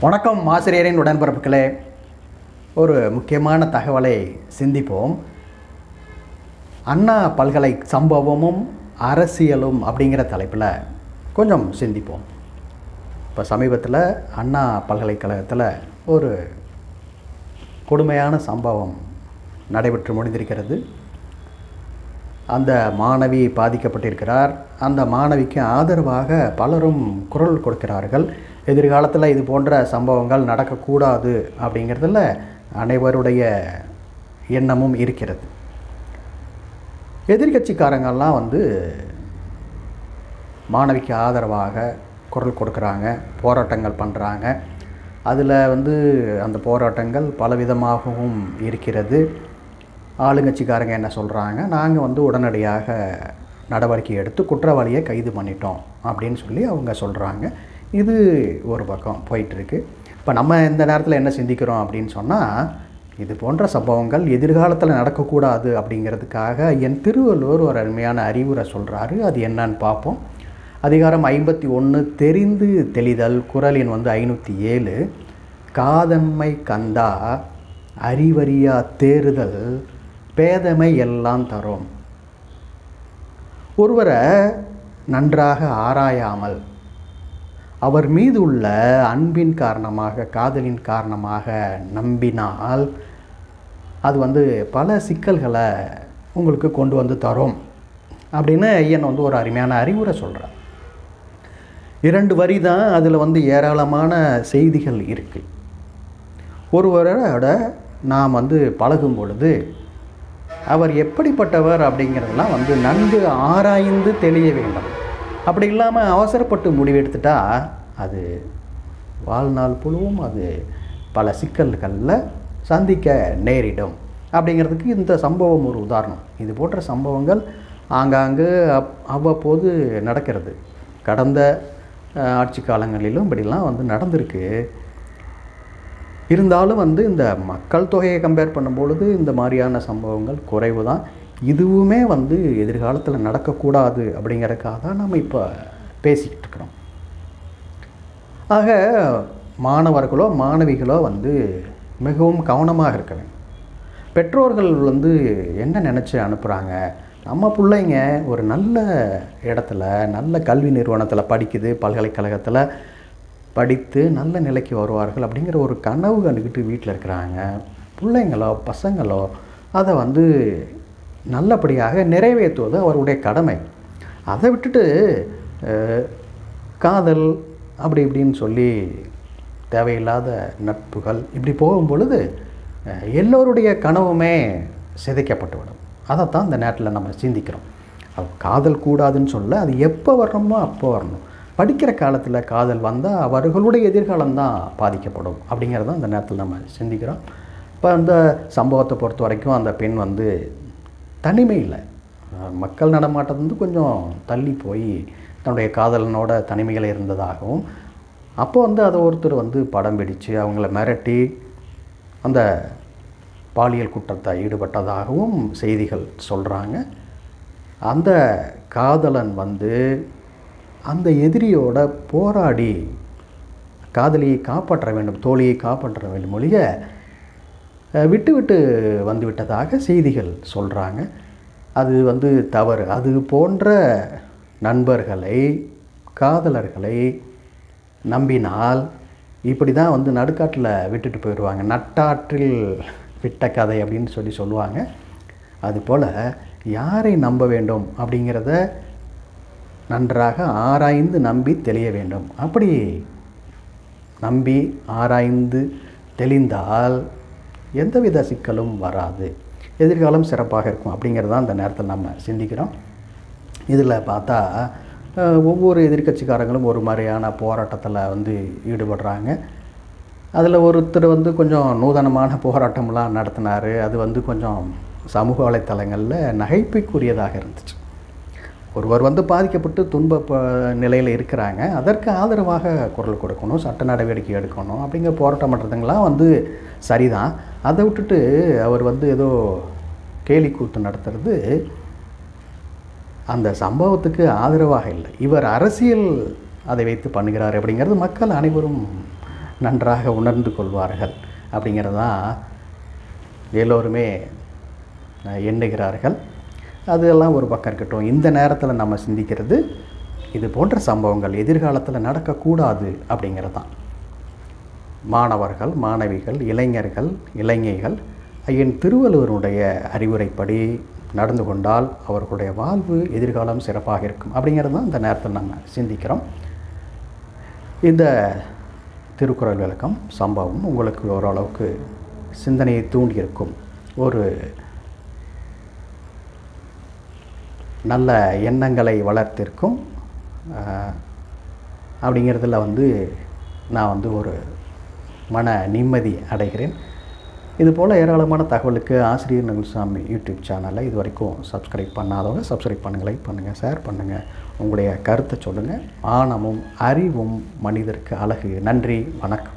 வணக்கம் ஆசிரியரின் உடன்பிறப்புகளே. ஒரு முக்கியமான தகவலை சிந்திப்போம். அண்ணா பல்கலை சம்பவமும் அரசியலும் அப்படிங்கிற தலைப்பில் கொஞ்சம் சிந்திப்போம். இப்போ சமீபத்தில் அண்ணா பல்கலைக்கழகத்தில் ஒரு கொடுமையான சம்பவம் நடைபெற்று முடிந்திருக்கிறது. அந்த மாணவி பாதிக்கப்பட்டிருக்கிறார். அந்த மாணவிக்கு ஆதரவாக பலரும் குரல் கொடுக்கிறார்கள். எதிர்காலத்தில் இது போன்ற சம்பவங்கள் நடக்கக்கூடாது அப்படிங்கிறதுல அனைவருடைய எண்ணமும் இருக்கிறது. எதிர்கட்சிக்காரங்கள்லாம் வந்து மாணவிக்கு ஆதரவாக குரல் கொடுக்குறாங்க போராட்டங்கள் பண்ணுறாங்க அதில் வந்து அந்த போராட்டங்கள் பலவிதமாகவும் இருக்கிறது. ஆளுங்கட்சிக்காரங்க என்ன சொல்கிறாங்க நாங்கள் வந்து உடனடியாக நடவடிக்கை எடுத்து குற்றவாளியை கைது பண்ணிட்டோம் அப்படின்னு சொல்லி அவங்க சொல்கிறாங்க இது ஒரு பக்கம் போயிட்டுருக்கு. இப்போ நம்ம இந்த நேரத்தில் என்ன சிந்திக்கிறோம் அப்படின்னு சொன்னால் இது போன்ற சம்பவங்கள் எதிர்காலத்தில் நடக்கக்கூடாது அப்படிங்கிறதுக்காக என் திருவள்ளுவர் ஒரு அருமையான அறிவுரை சொல்கிறாரு அது என்னன்னு பார்ப்போம். அதிகாரம் ஐம்பத்தி ஒன்று தெரிந்து தெளிதல் குரலின் வந்து ஐநூற்றி ஏழு. காதன்மை கந்தா அறிவறியா தேறுதல் பேதமை எல்லாம் தரும். ஒருவரை நன்றாக ஆராயாமல் அவர் மீது உள்ள அன்பின் காரணமாக காதலின் காரணமாக நம்பினால் அது வந்து பல சிக்கல்களை உங்களுக்கு கொண்டு வந்து தரும் அப்படின்னு ஐயன் வந்து ஒரு அருமையான அறிவுரை சொல்கிறார் இரண்டு வரி தான் அதில் வந்து ஏராளமான செய்திகள் இருக்குது ஒருவரோட நாம் வந்து பழகும் பொழுது அவர் எப்படிப்பட்டவர் அப்படிங்கிறதெல்லாம் வந்து நன்கு ஆராய்ந்து தெளிய வேண்டும். அப்படி இல்லாமல் அவசரப்பட்டு முடிவெடுத்துட்டா அது வாழ்நாள் புழுவும் அது பல சிக்கல்களில் சந்திக்க நேரிடும். அப்படிங்கிறதுக்கு இந்த சம்பவம் ஒரு உதாரணம். இது போன்ற சம்பவங்கள் ஆங்காங்கு அப் அவ்வப்போது நடக்கிறது. கடந்த ஆட்சி காலங்களிலும் இப்படிலாம் வந்து நடந்திருக்கு. இருந்தாலும் வந்து இந்த மக்கள் தொகையை கம்பேர் பண்ணும்பொழுது இந்த மாதிரியான சம்பவங்கள் குறைவு தான் இதுவுமே வந்து எதிர்காலத்தில் நடக்கக்கூடாது அப்படிங்கிறதுக்காக தான் நம்ம இப்போ பேசிக்கிட்டு இருக்கிறோம். ஆக மாணவர்களோ மாணவிகளோ வந்து மிகவும் கவனமாக இருக்க வேண்டும். பெற்றோர்கள் வந்து என்ன நினச்சி அனுப்புகிறாங்க நம்ம பிள்ளைங்க ஒரு நல்ல இடத்துல நல்ல கல்வி நிறுவனத்தில் படிக்குது பல்கலைக்கழகத்தில் படித்து நல்ல நிலைக்கு வருவார்கள் அப்படிங்கிற ஒரு கனவு கண்டுக்கிட்டு வீட்டில் இருக்கிறாங்க. பிள்ளைங்களோ பசங்களோ அதை வந்து நல்லபடியாக நிறைவேற்றுவது அவருடைய கடமை. அதை விட்டுட்டு காதல் அப்படி இப்படின்னு சொல்லி தேவையில்லாத நட்புகள் இப்படி போகும் பொழுது எல்லோருடைய கனவுமே சிதைக்கப்பட்டுவிடும் அதைத்தான் இந்த நேரத்தில் நம்ம சிந்திக்கிறோம். அது காதல் கூடாதுன்னு சொல்ல அது எப்போ வரணுமோ அப்போ வரணும். படிக்கிற காலத்தில் காதல் வந்தால் அவர்களுடைய எதிர்காலம் தான் பாதிக்கப்படும் அப்படிங்கிறத அந்த நேரத்தில் நம்ம சிந்திக்கிறோம். இப்போ அந்த சம்பவத்தை பொறுத்த வரைக்கும் அந்த பெண் வந்து தனிமை இல்லை. மக்கள் நடமாட்டம் வந்து கொஞ்சம் தள்ளி போய் தன்னுடைய காதலனோட தனிமையில் இருந்ததாகவும் அப்போ வந்து அதை ஒருத்தர் வந்து படம் பிடித்து அவங்கள மிரட்டி அந்த பாலியல் குற்றத்தை ஈடுபட்டதாகவும் செய்திகள் சொல்கிறாங்க அந்த காதலன் வந்து அந்த எதிரியோட போராடி காதலியை காப்பாற்ற வேண்டும் தோழியை காப்பாற்ற வேண்டும் மொழிய விட்டுவிட்டு வந்துவிட்டதாக செய்திகள் சொல்கிறாங்க அது வந்து தவறு. அது போன்ற நண்பர்களை காதலர்களை நம்பினால் இப்படி தான் வந்து நடுக்காட்டில் விட்டுட்டு போயிடுவாங்க. நட்டாற்றில் விட்ட கதை அப்படின்னு சொல்லி சொல்லுவாங்க. அதுபோல் யாரை நம்ப வேண்டும் அப்படிங்கிறத நன்றாக ஆராய்ந்து நம்பி தெளிய வேண்டும். அப்படி நம்பி ஆராய்ந்து தெளிந்தால் எந்தவித சிக்கலும் வராது. எதிர்காலம் சிறப்பாக இருக்கும் அப்படிங்கிறது தான் இந்த நேரத்தில் நம்ம சிந்திக்கிறோம். இதில் பார்த்தா ஒவ்வொரு எதிர்கட்சிக்காரங்களும் ஒரு மாதிரியான போராட்டத்தில் வந்து ஈடுபடுறாங்க. அதில் ஒருத்தர் வந்து கொஞ்சம் நூதனமான போராட்டம்லாம் நடத்தினார். அது வந்து கொஞ்சம் சமூக வலைத்தளங்களில் நகைப்புக்குரியதாக இருந்துச்சு. ஒருவர் வந்து பாதிக்கப்பட்டு துன்ப நிலையில் இருக்கிறாங்க. அதற்கு ஆதரவாக குரல் கொடுக்கணும் சட்ட நடவடிக்கை எடுக்கணும் அப்படிங்கிற போராட்டம் பண்ணுறதுங்களாம் வந்து சரிதான். அதை விட்டுட்டு அவர் வந்து ஏதோ கேலி கூத்து நடத்துறது அந்த சம்பவத்துக்கு ஆதரவாக இல்லை. இவர் அரசியல் அதை வைத்து பண்ணுகிறார் அப்படிங்கிறது மக்கள் அனைவரும் நன்றாக உணர்ந்து கொள்வார்கள் அப்படிங்கிறதான் எல்லோருமே எண்ணுகிறார்கள். அதெல்லாம் ஒரு பக்கம் இருக்கட்டும். இந்த நேரத்தில் நம்ம சிந்திக்கிறது இது போன்ற சம்பவங்கள் எதிர்காலத்தில் நடக்கக்கூடாது அப்படிங்கிறது தான் மாணவர்கள் மாணவிகள் இளைஞர்கள் இளைஞர்கள் ஐயன் திருவள்ளுவருடைய அறிவுரைப்படி நடந்து கொண்டால் அவர்களுடைய வாழ்வு எதிர்காலம் சிறப்பாக இருக்கும் அப்படிங்கிறது தான் இந்த நேரத்தில் நம்ம சிந்திக்கிறோம். இந்த திருக்குறள் விளக்கம் சம்பவம் உங்களுக்கு ஓரளவுக்கு சிந்தனையை தூண்டியிருக்கும் ஒரு நல்ல எண்ணங்களை வளர்த்திருக்கும் அப்படிங்கிறதுல வந்து நான் வந்து ஒரு மன நிம்மதி அடைகிறேன். இதுபோல் ஏராளமான தகவலுக்கு ஆசிரியர் நகுல்சாமி யூடியூப் சேனலை இது வரைக்கும் சப்ஸ்கிரைப் பண்ணாதவங்க சப்ஸ்கிரைப் பண்ணுங்கள் லைக் பண்ணுங்கள் ஷேர் பண்ணுங்கள் உங்களுடைய கருத்தை சொல்லுங்கள் ஆணமும் அறிவும் மனிதருக்கு அழகு. நன்றி. வணக்கம்.